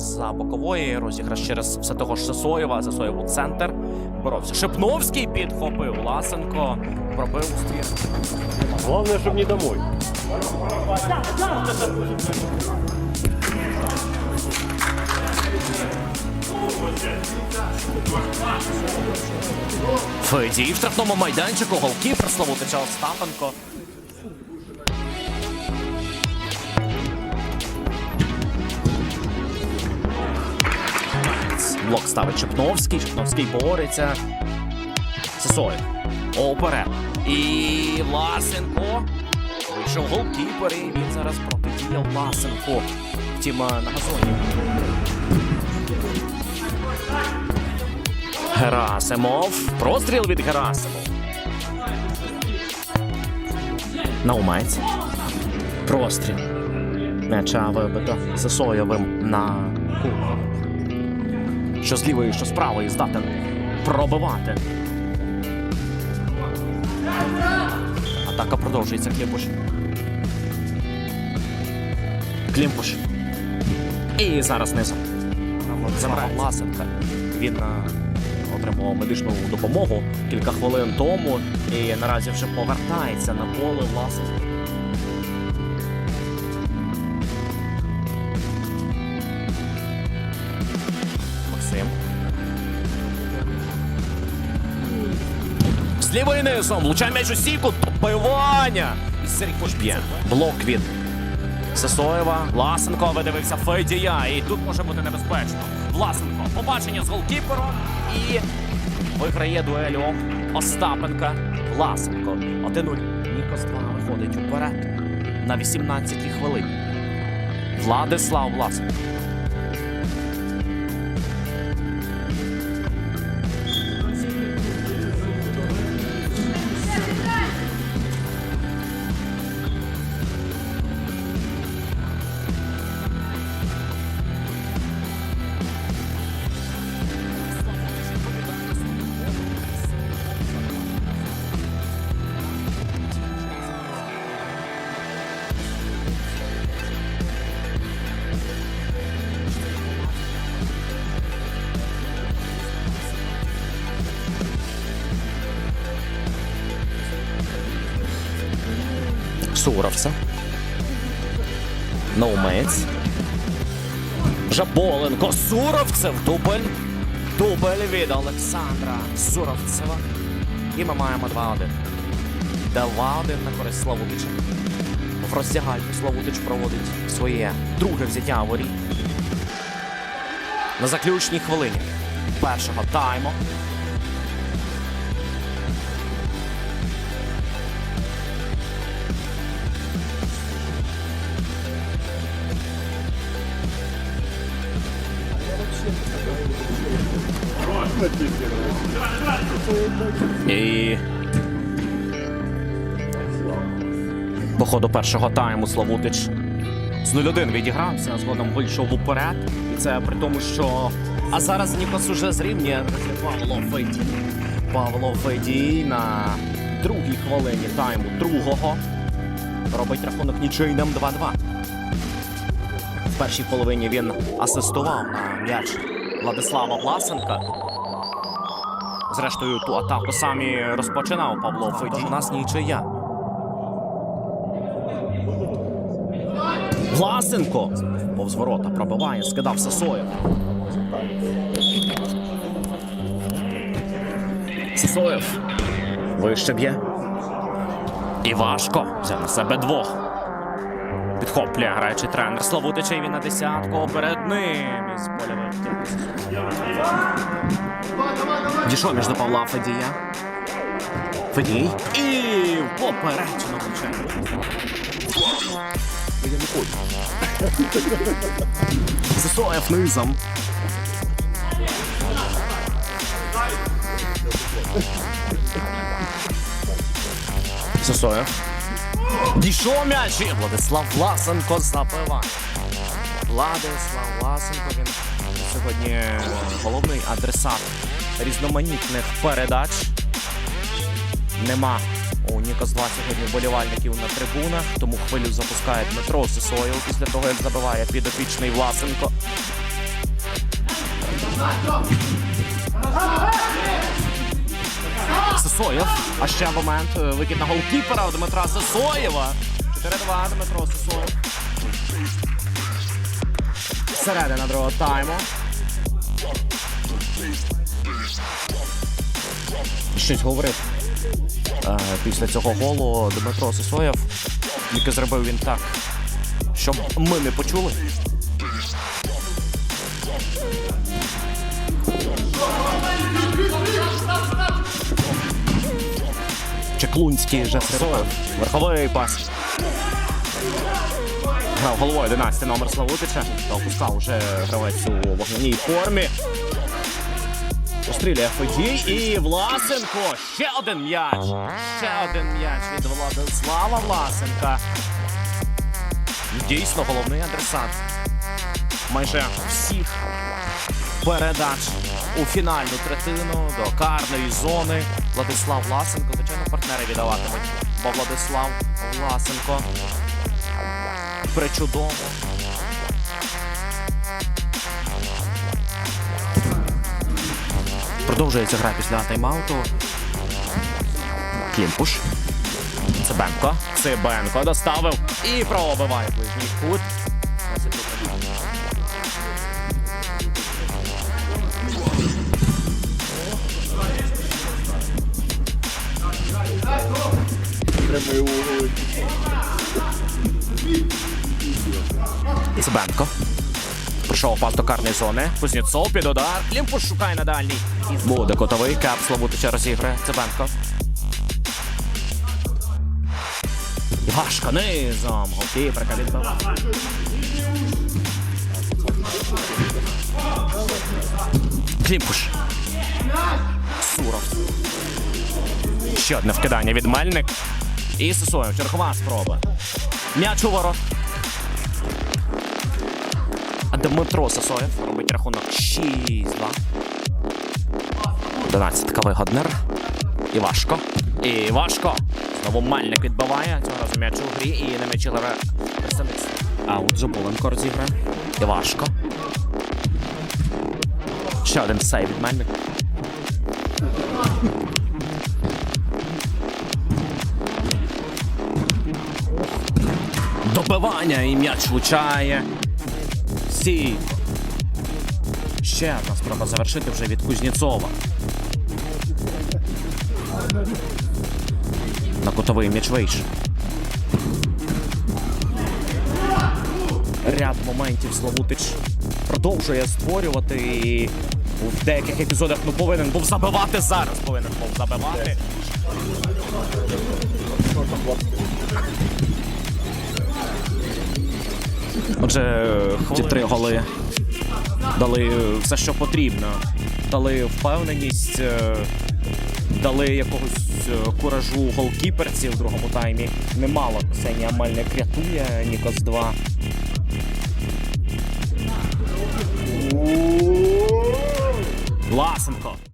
за бокової. Розіграш через все того ж Сесоєва. Сесоєв у центр. Боровся. Шипновський підхопив. Ласенко пробив у ствір. Главное, чтобы не домой. Федій в штрафному майданчику. Голкіпер Славутича Остапенко. Блок ставить Шипновський. Шипновський бореться. Сесоєв. Оперед. І Власенко. Вийшов голкіпер, і він зараз протидіяв Власенко. Втім, на газоні. Герасимов. Простріл від Герасимов. Наумець. Простріл. М'яча вибито Сесоєвим на кут. Що з лівої, що з правої здатен пробивати. Атака продовжується. Клімпуш. Клімпуш. І зараз низом. Забрав Власенка. Він е, отримав медичну допомогу кілька хвилин тому і наразі вже повертається на поле Власенка. З лівої низом влучає м'яч у сіку. Добивання. І Серікош б'є. Блок від Сесоєва. Власенко видивився Федія. І тут може бути небезпечно. Власенко. Побачення з голкіпером. І виграє дуелю Остапенка. Власенко. 1-0. Нікос 2 виходить уперед на 18-й хвилині. Владислав Власенко. Суровця. Наумець. Жаболенко. Суровцев. Дубль. Дубль від Олександра Суровцева. І ми маємо 2-1. 2-1 на користь Славутича. В роздягальні Славутич проводить своє друге взяття воріт. На заключній хвилині першого тайму. По ходу першого тайму Славутич з 0-1 відігрався, згодом вийшов уперед. І це при тому, що. А зараз Нікос уже зрівнює Павло Федій. Павло Федій на другій хвилині тайму другого робить рахунок нічийним 2-2. В першій половині він асистував на м'яч Владислава Власенка. Зрештою, ту атаку самі розпочинав Павло Федій. У нас нічия. Власенко повз ворота пробиває, скидав Сосоєв. Сосоєв вище б'є. І важко. Взяв на себе двох. Підхоплює граючий тренер Славутича і він на десятку перед ним із поля. Дійшов між до Павла Федія. Федій. І в поперечину влучає. Я не хочу. Засоєв низом. Засоєв. Дійшов м'яч Владислав Власенко забиває. Владислав Власенко він сьогодні головний адресат різноманітних передач. Нема у Нікос 2 сьогодні вболівальників на трибунах, тому хвилю запускає Дмитро Сисоєв після того, як забиває підопічний Власенко. Сисоєв. А ще момент. е, Викид на голкіпера у Дмитра Сисоєва. 4-2 Дмитро Сисоєв. Середина другого тайму. Щось говорив. Е, Після цього голу Дмитро Сисоєв. Тільки зробив він так, щоб ми не почули. Чеклунський же Верховий пас. Грав головою 11 номер Славутича. Та опускав уже гравець у вогняній формі. Пострілює Федій і Власенко. Ще один м'яч. Ще один м'яч від Владислава Власенка. Дійсно головний адресат. Майже всіх передач у фінальну третину до карної зони. Владислав Власенко. Звичайно, партнери віддаватимуть. Бо Владислав Власенко. Причудово. Продовжується гра після тайм-ауту. Кімпуш. Цибенко. Цибенко доставив і пробиває ближній кут. Цибенко. Прийшов пас до карної зони. Кузнєцов під удар. Клімпуш шукає на дальній. Буде котовий кап. Славутича розіграє. Цибенко. Важко низом. Голкіперка відбиває. Клімпуш. Суров. Ще одне вкидання від Мельник. І Сисоєв. Чергова спроба. М'яч у ворот. Дмитро Сосоєв робить рахунок 6-2. 11 вигоднер. І важко. І важко. Знову Мельник відбиває. Цього разу м'яч у грі і на м'ячі леве представництво. А от Жобуленко розіграє. І важко. Ще один сейв від Мельника. Добивання і м'яч влучає. Сі. Ще одна спроба завершити вже від Кузнєцова. На кутовий м'яч вийшов. Ряд моментів Славутич продовжує створювати і в деяких епізодах ну повинен був забивати зараз. Повинен був забивати. Отже, ті три голи дали все, що потрібно. Дали впевненість, е, дали якогось е, куражу голкіперці в другому таймі. Немало Ксенія Мельник рятує Нікос 2. Власенко.